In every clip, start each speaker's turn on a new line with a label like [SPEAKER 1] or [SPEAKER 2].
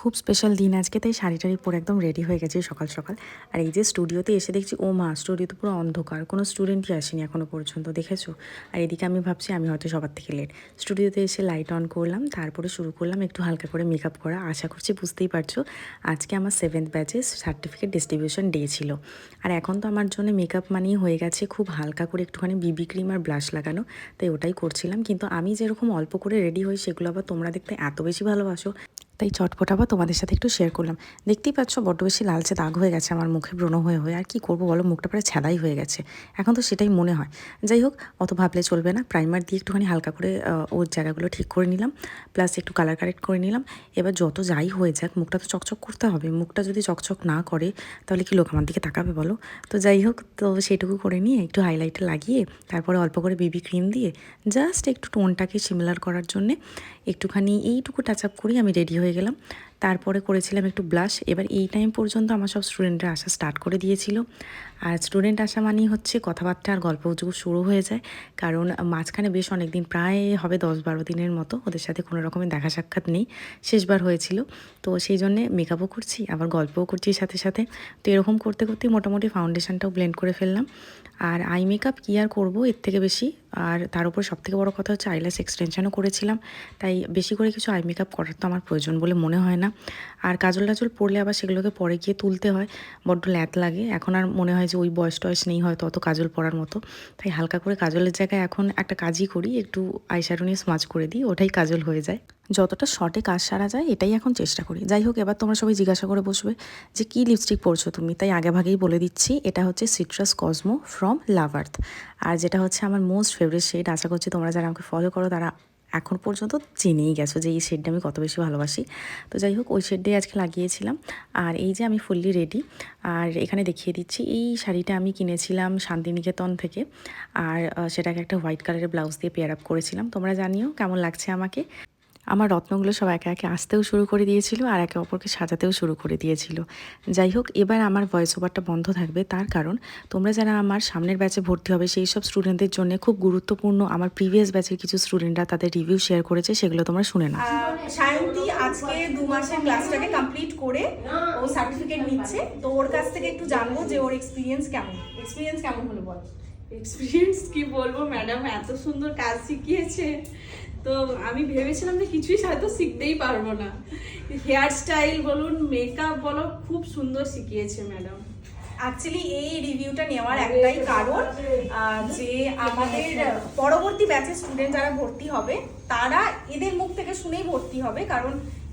[SPEAKER 1] খুব স্পেশাল দিন আজকে, তাই শাড়ি টাড়ি পরে একদম রেডি হয়ে গেছি সকাল সকাল। আর এই যে স্টুডিওতে এসে দেখছি, ও মা স্টুডিওতে পুরো অন্ধকার, কোনো স্টুডেন্টই আসেনি এখনও পর্যন্ত, দেখেছ? আর এদিকে আমি ভাবছি, আমি হয়তো সবার থেকে লেট স্টুডিওতে এসে লাইট অন করলাম, তারপরে শুরু করলাম একটু হালকা করে মেকআপ করা। আশা করছি বুঝতেই পারছ, আজকে আমার সেভেন্থ ব্যাচে সার্টিফিকেট ডিস্ট্রিবিউশন ডে ছিল। আর এখন তো আমার জন্য মেকআপ মানেই হয়ে গেছে খুব হালকা করে একটুখানি বিবি ক্রিম আর ব্লাশ লাগানো, তাই ওটাই করছিলাম। কিন্তু আমি যেরকম অল্প করে রেডি হই, সেগুলো আবার তোমরা দেখতে এত বেশি ভালোবাসো। তাই চটপট আবার তোমাদের সাথে একটু শেয়ার করলাম। দেখতেই পাচ্ছ বড্ড বেশি লালচে দাগ হয়ে গেছে, আমার মুখে ব্রণ হয়ে হয়ে। আর কি করব বলো, মুখটা প্রায় ছাদাই হয়ে গেছে। এখন তো সেটাই মনে হয়। যাই হোক, অত ভাবলে চলবে না। প্রাইমার দিয়ে একটুখানি হালকা করে ওর জায়গাগুলো ঠিক করে নিলাম। প্লাস একটু কালার কারেক্ট করে নিলাম। এবার যত যাই হয়ে যাক, মুখটা তো চকচক করতে হবে। মুখটা যদি চকচক না করে, তাহলে কি লোক আমার দিকে তাকাবে বলো? তো যাই হোক, তো সেটুকু করে নিয়ে একটু হাইলাইটার লাগিয়ে, তারপরে অল্প করে বেবি ক্রিম দিয়ে জাস্ট একটু টোনটাকে সিমিলার করার জন্যে, একটুখানি এইটুকু টাচ আপ করেই আমি রেডি হয়ে গেলাম। তারপরে করেছিলাম একটু ব্লাশ এবার এই টাইম পর্যন্ত আমার সব স্টুডেন্টরা আসা স্টার্ট করে দিয়েছিল। আর স্টুডেন্ট আসা মানেই হচ্ছে কথাবার্তা আর গল্প গুজব শুরু হয়ে যায়। কারণ মাঝখানে বেশ অনেক দিন প্রায় হবে দশ বারো দিনের মতো ওদের সাথে কোনো রকমের দেখা সাক্ষাৎ নেই। শেষবার হয়েছিল। তো সেই জন্যে মেকআপও করছি, আবার গল্পও করছি সাথে সাথে। তো এরকম করতে করতে মোটামুটি ফাউন্ডেশনটাও ব্লেন্ড করে ফেললাম। আর আই মেকআপ কী আর করব এর থেকে বেশি? আর তার উপর সবথেকে বড় কথা হচ্ছে আইলাস এক্সটেনশানও করেছিলাম। তাই বেশি করে কিছু আই মেকআপ করার তো আমার প্রয়োজন বলে মনে হয় না। আর কাজল টাজল পরলে আবার সেগুলোকে পরে গিয়ে তুলতে হয়। বড্ড ল্যাত লাগে। এখন আর মনে হয় যে ওই বয়স টয়স নেই হয়তো অত কাজল পরার মতো। তাই হালকা করে কাজলের জায়গায় এখন একটা কাজই করি, একটু আইশ্যাডো নিয়ে স্মাচ করে দিই, ওটাই কাজল হয়ে যায়। যতটা শর্টে কাজ সারা যায়, এটাই এখন চেষ্টা করি। যাই হোক, এবার তোমরা সবাই জিজ্ঞাসা করে বসবে যে কী লিপস্টিক পরছো তুমি? তাই আগে ভাগেই বলে দিচ্ছি, এটা হচ্ছে সিট্রাস কসমো ফ্রম লাভার্থ আর যেটা হচ্ছে আমার মোস্ট ফেভারিট শেড আশা করছি তোমরা যারা আমাকে ফলো করো, তারা এখন পর্যন্ত জেনেই গেছো যে এই শেডটা আমি কত বেশি ভালোবাসি। তো যাই হোক, ওই শেডটাই আজকে লাগিয়েছিলাম। আর এই যে আমি ফুললি রেডি আর এখানে দেখিয়ে দিচ্ছি, এই শাড়িটা আমি কিনেছিলাম শান্তিনিকেতন থেকে। আর সেটাকে একটা হোয়াইট কালারের ব্লাউজ দিয়ে পেয়ার আপ করেছিলাম। তোমরা জানিও কেমন লাগছে আমাকে। আমার রত্নগুলো সব একে একে আসতেও শুরু করে দিয়েছিল আর একে অপরকে সাজাতেও শুরু করে দিয়েছিল। যাই হোক এবার আমার ভয়েস ওভারটা বন্ধ থাকবে তার কারণ তোমরা যারা আমার সামনের ব্যাচে ভর্তি হবে সেই সব স্টুডেন্টদের জন্য খুব গুরুত্বপূর্ণ আমার প্রিভিয়াস ব্যাচের কিছু স্টুডেন্টরা তাদের রিভিউ শেয়ার করেছে সেগুলো তোমরা শুনে
[SPEAKER 2] আহ, সায়ন্তী আজকে দু মাসের ক্লাসটাকে কমপ্লিট করে ও সার্টিফিকেট নিচ্ছে। তো ওর কাছ থেকে একটু জানব যে ওর এক্সপিরিয়েন্স কেমন? এক্সপিরিয়েন্স কেমন হলো বল?
[SPEAKER 3] এক্সপিরিয়েন্স কি বলব ম্যাডাম এত সুন্দর কাজ শিখিয়েছে। তো আমি ভেবেছিলাম যে কিছুই হয়তো শিখতেই পারব না। হেয়ার স্টাইল বলুন মেকআপ বলো, খুব সুন্দর শিখিয়েছে ম্যাডাম
[SPEAKER 2] অ্যাকচুয়ালি এই রিভিউটা নেওয়ার একটাই কারণ যে আমাদের পরবর্তী ব্যাচের স্টুডেন্ট যারা ভর্তি হবে, তারা এদের মুখ থেকে শুনেই ভর্তি হবে। কারণ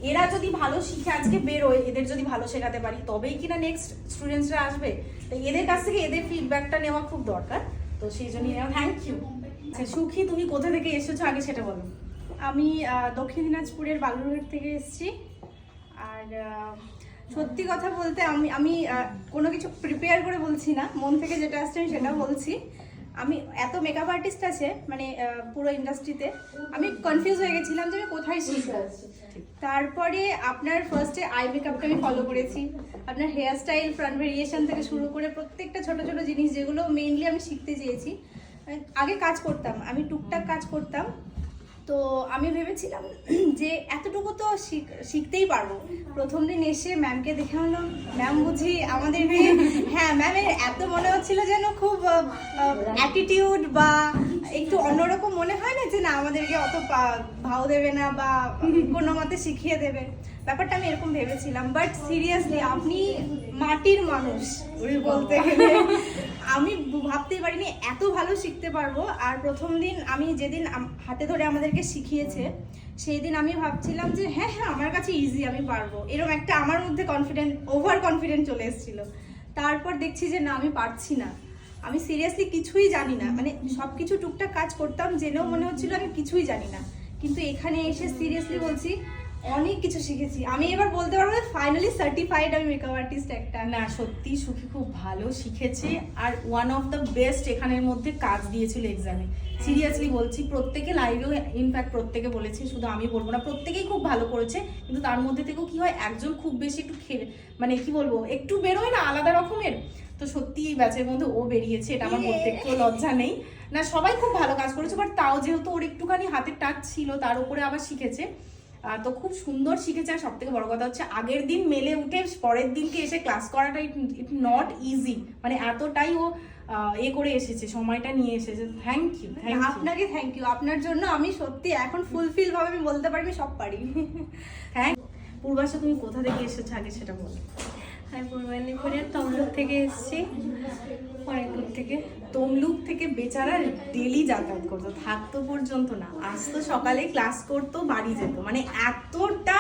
[SPEAKER 2] এরা যদি ভালো শিখে আজকে বেরোয়, এদের যদি ভালো শেখাতে পারি, তবেই কিনা নেক্সট স্টুডেন্টসরা আসবে। তো এদের কাছ থেকে এদের ফিডব্যাকটা নেওয়া খুব দরকার। তো সেই নেওয়া থ্যাংক ইউ আচ্ছা সুখী তুমি কোথা থেকে এসেছ? আগে সেটা বলো।
[SPEAKER 4] আমি দক্ষিণ দিনাজপুরের বালুরঘাট থেকে এসেছি। আর সত্যি কথা বলতে আমি আমি কোনো কিছু প্রিপেয়ার করে বলছি না। মন থেকে যেটা আসছে আমি সেটা বলছি। আমি এত মেকআপ আর্টিস্ট আছে মানে পুরো ইন্ডাস্ট্রিতে আমি কনফিউজ হয়ে গেছিলাম যে আমি কোথায় শিখব। তারপরে আপনার ফার্স্টে আই মেকআপকে আমি ফলো করেছি। আপনার হেয়ার স্টাইল ফ্রন্ট ভেরিয়েশন থেকে শুরু করে প্রত্যেকটা ছোট ছোট জিনিস যেগুলো মেইনলি আমি শিখতে চেয়েছি। আগে কাজ করতাম আমি টুকটাক কাজ করতাম। তো আমি ভেবেছিলাম যে এতটুকু তো শিখ- শিখতেই পারব। প্রথম দিন এসে ম্যামকে দেখে হলো ম্যাম বুঝি আমাদেরকে হ্যাঁ ম্যামের এত মনে হচ্ছিল যেন খুব অ্যাটিটিউড বা একটু অন্যরকম মনে হয় না যে না, আমাদেরকে অত ভাও দেবে না বা কোনো মতে শিখিয়ে দেবে। ব্যাপারটা আমি এরকম ভেবেছিলাম। বাট সিরিয়াসলি আপনি মাটির মানুষ বলতে গেলে। আমি ভাবতেই পারিনি এত ভালো শিখতে পারব। আর প্রথম দিন আমি যেদিন হাতে ধরে আমাদেরকে শিখিয়েছে সেই দিন আমি ভাবছিলাম যে হ্যাঁ হ্যাঁ আমার কাছে ইজি আমি পারব। এরকম একটা আমার মধ্যে কনফিডেন্ট ওভার কনফিডেন্ট চলে এসেছিল। তারপর দেখছি যে না, আমি পারছি না। আমি সিরিয়াসলি কিছুই জানি না। মানে সব কিছু টুকটাক কাজ করতাম, জেনেও মনে হচ্ছিল আমি কিছুই জানি না। কিন্তু এখানে এসে সিরিয়াসলি বলছি অনেক কিছু শিখেছি। আমি এবার বলতে পারব ফাইনালি সার্টিফাইড আমি মেকআপ আর্টিস্ট একটা।
[SPEAKER 2] না সত্যি সুখী খুব ভালো শিখেছে আর ওয়ান অফ দ্য বেস্ট এখানের মধ্যে কাজ দিয়েছিল এক্সামে সিরিয়াসলি বলছি প্রত্যেকে লাইভেও ইনফ্যাক্ট প্রত্যেকে বলেছে শুধু আমি বলব না প্রত্যেকেই খুব ভালো করেছে কিন্তু তার মধ্যে থেকেও কি হয় একজন খুব বেশি একটু মানে কি বলব একটু বেরোয় না আলাদা রকমের। তো সত্যি এই ব্যাচের মধ্যে ও বেরিয়েছে এটা আমার বলতে একটু লজ্জা নেই। না সবাই খুব ভালো কাজ করেছে বাট তাও যেহেতু ওর একটুখানি হাতের টাচ ছিল তার উপরে আবার শিখেছে। তো খুব সুন্দর শিখেছে। আর সব থেকে বড় কথা হচ্ছে আগের দিন মেলে উঠে পরের দিনকে এসে ক্লাস করাটা ইট নট ইজি মানে এতটাই ও এ করে এসেছে সময়টা নিয়ে এসেছে। থ্যাংক ইউ
[SPEAKER 4] আপনাকে থ্যাংক ইউ আপনার জন্য আমি সত্যি এখন ফুলফিল ভাবে আমি বলতে পারি আমি সব পারি।
[SPEAKER 2] থ্যাংক পূর্বাশা তুমি কোথা থেকে এসেছ? আগে সেটা বলো।
[SPEAKER 5] আমি পূর্ব মেদিনীপুরের তমলুক থেকে এসেছি। থেকে,
[SPEAKER 2] তমলুক থেকে বেচারা ডেলি যাতায়াত করতো, থাকতো পর্যন্ত না। আসতো সকালে ক্লাস করতো, বাড়ি যেত। মানে এতটা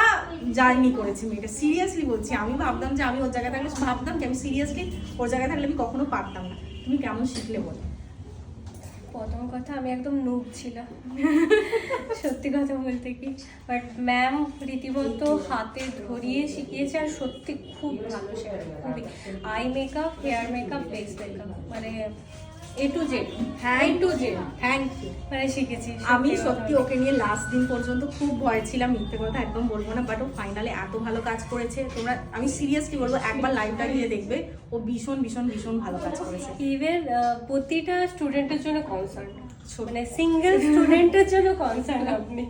[SPEAKER 2] জার্নি করেছে মেয়েটা। সিরিয়াসলি বলছি, আমি ভাবতাম যে আমি ওর জায়গায় থাকলে, ভাবতাম কি আমি সিরিয়াসলি ওর জায়গায় থাকলে আমি কখনো পারতাম না। তুমি কেমন শিখলে বলো?
[SPEAKER 5] প্রথম কথা আমি একদম নুব ছিলাম। সত্যি কথা বলতে কি? বাট ম্যাম রীতিমতো হাতে ধরিয়ে শিখিয়েছে আর সত্যি খুব ভালো সে খুবই eye makeup hair makeup face makeup মানে A to Z A to Z
[SPEAKER 2] thank you
[SPEAKER 5] মানে শিখেছি
[SPEAKER 2] আমি সত্যি ওকে নিয়ে লাস্ট দিন পর্যন্ত খুব ভয় ছিলাম মিথ্যে কথা একদম বলব না বাট ও ফাইনালে এত ভালো কাজ করেছে। তোমরা আমি সিরিয়াসলি বলব একবার লাইভটা গিয়ে দেখবে ও ভীষণ ভীষণ ভীষণ ভালো কাজ করেছে।
[SPEAKER 5] ইভেন প্রতিটা স্টুডেন্টের জন্য কনসার্ন মানে সিঙ্গেল স্টুডেন্টের জন্য কনসার্ন আপনি।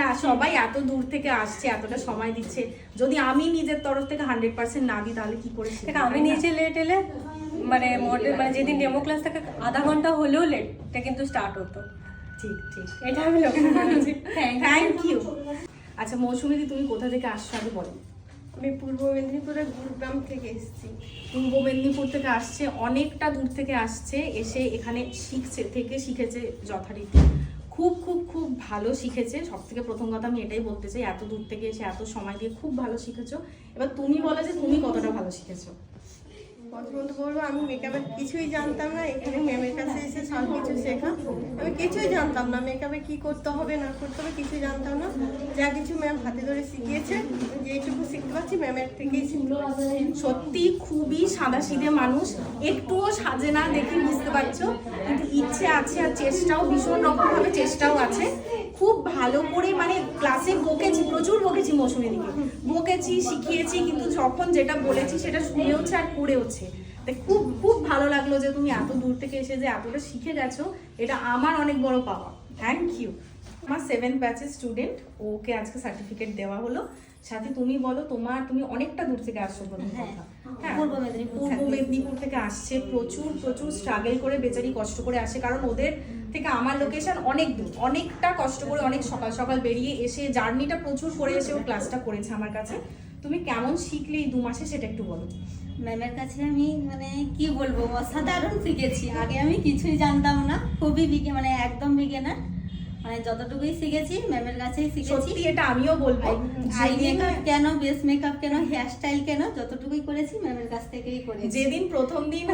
[SPEAKER 2] না সবাই এত দূর থেকে আসছে এতটা সময় দিচ্ছে। যদি আমি নিজের তরফ থেকে হান্ড্রেড পার্সেন্ট না দিই তাহলে কি করে
[SPEAKER 5] আমি
[SPEAKER 2] তাই না?
[SPEAKER 5] লেট এলে মানে মডেল মানে যেদিন ডেমো ক্লাস থাকে আধা ঘণ্টা হলেও লেটটা কিন্তু স্টার্ট হতো।
[SPEAKER 2] ঠিক ঠিক।
[SPEAKER 5] এটা আমি লক্ষ্য করেছি। থ্যাংক
[SPEAKER 2] থ্যাংক ইউ আচ্ছা মৌসুমীদি তুমি কোথা থেকে আসছো? আগে বলো।
[SPEAKER 5] আমি পূর্ব মেদিনীপুরের গুরুগ্রাম থেকে এসেছি।
[SPEAKER 2] পূর্ব মেদিনীপুর থেকে আসছে, অনেকটা দূর থেকে আসছে, এসে এখানে শিখছে, থেকে শিখেছে যথারীতি। খুব খুব খুব ভালো শিখেছে। সব থেকে প্রথম কথা আমি এটাই বলতে চাই, এত দূর থেকে এসে এত সময় দিয়ে খুব ভালো শিখেছো। এবার তুমি বলো যে তুমি কতটা ভালো শিখেছো।
[SPEAKER 6] প্রথমত বলব আমি মেকআপের কিছুই জানতাম না, এখানে ম্যামের কাছে এসে সব কিছু শেখা। আমি কিছুই জানতাম না মেকআপে কি করতে হবে, না করতে হবে, কিছুই জানতাম না। যা কিছু ম্যাম হাতে ধরে শিখিয়েছে যেটুকু শিখতে পারছি ম্যামের থেকেই শিখতে
[SPEAKER 2] সত্যি খুবই সাদা সিধে মানুষ। একটুও সাজে না দেখে বুঝতে পারছ। কিন্তু ইচ্ছে আছে আর চেষ্টাও, ভীষণ রকমভাবে চেষ্টাও আছে। খুব ভালো করে মানে ক্লাসে বকেছি প্রচুর বকেছি মৌসুমী দিকে। বকেছি শিখিয়েছি কিন্তু যখন যেটা বলেছি সেটা শুনেওছে আর করেওছে। তাই খুব খুব ভালো লাগল যে তুমি এত দূর থেকে এসে যে এতটা শিখে গেছো এটা আমার অনেক বড় পাওয়া। থ্যাংক ইউ আমার সেভেন ব্যাচের স্টুডেন্ট ওকে আজকে সার্টিফিকেট দেওয়া হলো। সাথে তুমি বলো তোমার তুমি অনেকটা দূর থেকে আসছো প্রথম কথা। হ্যাঁ
[SPEAKER 7] পূর্ব মেদিনীপুর থেকে।
[SPEAKER 2] মেদিনীপুর থেকে আসছে প্রচুর প্রচুর স্ট্রাগল করে বেচারি কষ্ট করে আসে। কারণ ওদের থেকে আমার লোকেশন অনেক দূর। অনেকটা কষ্ট করে অনেক সকাল সকাল বেরিয়ে এসে জার্নিটা প্রচুর করে এসে ও ক্লাসটা করেছে আমার কাছে। তুমি কেমন শিখলে এই দু মাসে সেটা একটু বলো।
[SPEAKER 7] ম্যামের কাছে আমি মানে কি বলব? অসাধারণ শিখেছি। আগে আমি কিছুই জানতাম না। খুবই বিগে মানে একদম বিগেনার মানে যতটুকুই শিখেছি ম্যামের কাছেই শিখেছি।
[SPEAKER 2] সত্যি এটা আমিও বলব।
[SPEAKER 7] আই মেকআপ কেন বেস মেকআপ কেন হেয়ার স্টাইল কেন যতটুকুই করেছি ম্যামের কাছ থেকেই করেছি।
[SPEAKER 2] যেদিন প্রথম দিন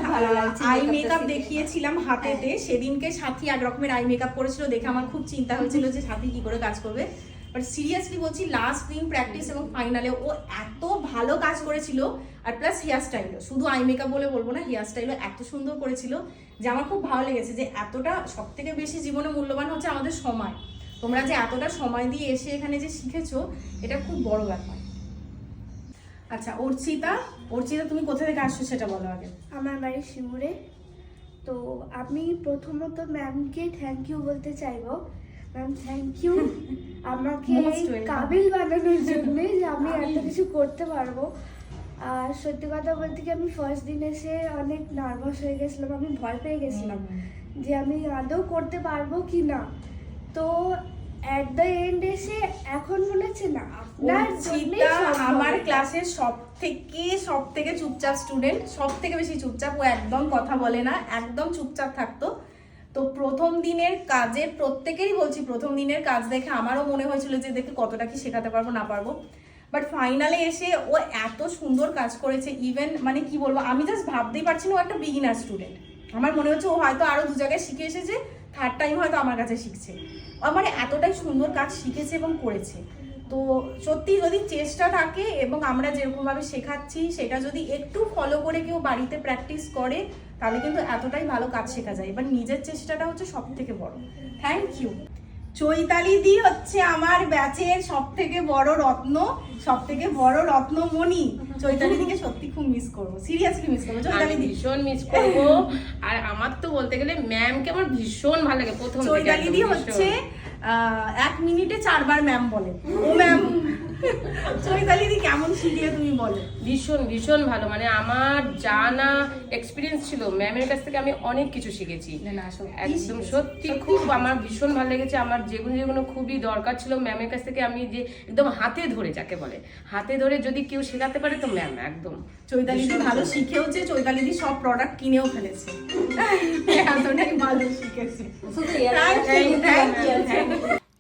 [SPEAKER 2] আই মেকআপ দেখিয়েছিলাম হাতেতে সেদিনকে সাথী আর রকমের আই মেকআপ করেছিল দেখে আমার খুব চিন্তা হয়েছিল যে সাথী কি করে কাজ করবে। বাট সিরিয়াসলি বলছি লাস্ট দিন প্র্যাকটিস এবং ফাইনালে ও এত ভালো কাজ করেছিল, আর প্লাস হেয়ার স্টাইলও শুধু আই মেকআপ বলে বলব না হেয়ার স্টাইলও এত সুন্দর করেছিল যে আমার খুব ভালো লেগেছে যে এতটা সব থেকে বেশি জীবনে মূল্যবান হচ্ছে আমাদের সময়। তোমরা যে এতটা সময় দিয়ে এসে এখানে যে শিখেছো, এটা খুব বড় ব্যাপার। আচ্ছা অর্চিতা অর্চিতা, তুমি কোথা থেকে আসছো সেটা বলো আগে।
[SPEAKER 8] আমার বাড়ি শিমুরে তো আমি প্রথমত ম্যামকে থ্যাংক ইউ বলতে চাইব ম্যাম থ্যাংক ইউ আমাকে কাবিল বানানোর জন্য যে আমি এত কিছু করতে পারব। আর সত্যি কথা বলতে কি আমি ফার্স্ট দিন এসে অনেক নার্ভাস হয়ে গেছিলাম আমি ভয় পেয়ে গেছিলাম যে আমি আদৌ করতে পারব কি না। তো অ্যাট দ্য এন্ড এসে এখন মনে হচ্ছে না আপনার
[SPEAKER 2] আমার ক্লাসের সব থেকে সব থেকে চুপচাপ স্টুডেন্ট সব থেকে বেশি চুপচাপ ও একদম কথা বলে না একদম চুপচাপ থাকতো। তো প্রথম দিনের কাজের প্রত্যেকেরই বলছি, প্রথম দিনের কাজ দেখে আমারও মনে হয়েছিল যে দেখে কতটা কি শেখাতে পারব, না পারব। বাট ফাইনালে এসে ও এত সুন্দর কাজ করেছে ইভেন মানে কি বলব, আমি জাস্ট ভাবতেই পারছি না ও একটা বিগিনার স্টুডেন্ট আমার মনে হচ্ছে ও হয়তো আরও দু জায়গায় শিখে এসেছে থার্ড টাইম হয়তো আমার কাছে শিখছে। মানে এতটাই সুন্দর কাজ শিখেছে এবং করেছে। তো সত্যি যদি চেষ্টা থাকে এবং আমরা যেরকমভাবে শেখাচ্ছি সেটা যদি একটু ফলো করে কেউ বাড়িতে প্র্যাকটিস করে তাহলে কিন্তু এতটাই ভালো কাজ শেখা যায়। এবার নিজের চেষ্টাটা হচ্ছে সব থেকে বড়। থ্যাংক ইউ চৈতালি দি হচ্ছে আমার ব্যাচের সব থেকে বড় রত্ন সব থেকে বড় রত্নমণি। চৈতালি দিকে সত্যি খুব মিস করব। সিরিয়াসলি মিস করব
[SPEAKER 9] আমি
[SPEAKER 2] চৈতালি দি।
[SPEAKER 9] ভীষণ মিস করব। আর আমার তো বলতে গেলে ম্যামকে আমার ভীষণ ভালো লাগে প্রথম
[SPEAKER 2] চৈতালি দি হচ্ছে এক মিনিটে চারবার ম্যাম বলে। ও ম্যাম চৈতালি দি কেমন শিখলে তুমি বলো?
[SPEAKER 9] ভীষণ ভীষণ ভালো। মানে আমার জানা এক্সপিরিয়েন্স ছিল ম্যামের কাছ থেকে আমি অনেক কিছু শিখেছি। একদম সত্যি খুব আমার ভীষণ ভালো লেগেছে। আমার যেগুলো যেগুলো খুবই দরকার ছিল ম্যামের কাছ থেকে আমি যে একদম হাতে ধরে যাকে বলে হাতে ধরে যদি কেউ শেখাতে পারে তো ম্যাম একদম।
[SPEAKER 2] চৈতালি দি ভালো শিখেওছে চৈতালি দি সব প্রোডাক্ট কিনেও ফেলেছে। এতটাই ভালো শিখেছে।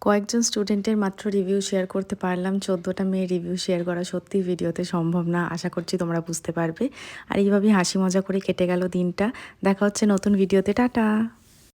[SPEAKER 1] কয়েকজন স্টুডেন্টের মাত্র রিভিউ শেয়ার করতে পারলাম। চোদ্দোটা মেয়ে রিভিউ শেয়ার করা সত্যি ভিডিওতে সম্ভব না। আশা করছি তোমরা বুঝতে পারবে। আর এইভাবেই হাসি মজা করে কেটে গেল দিনটা। দেখা হচ্ছে নতুন ভিডিওতে টাটা!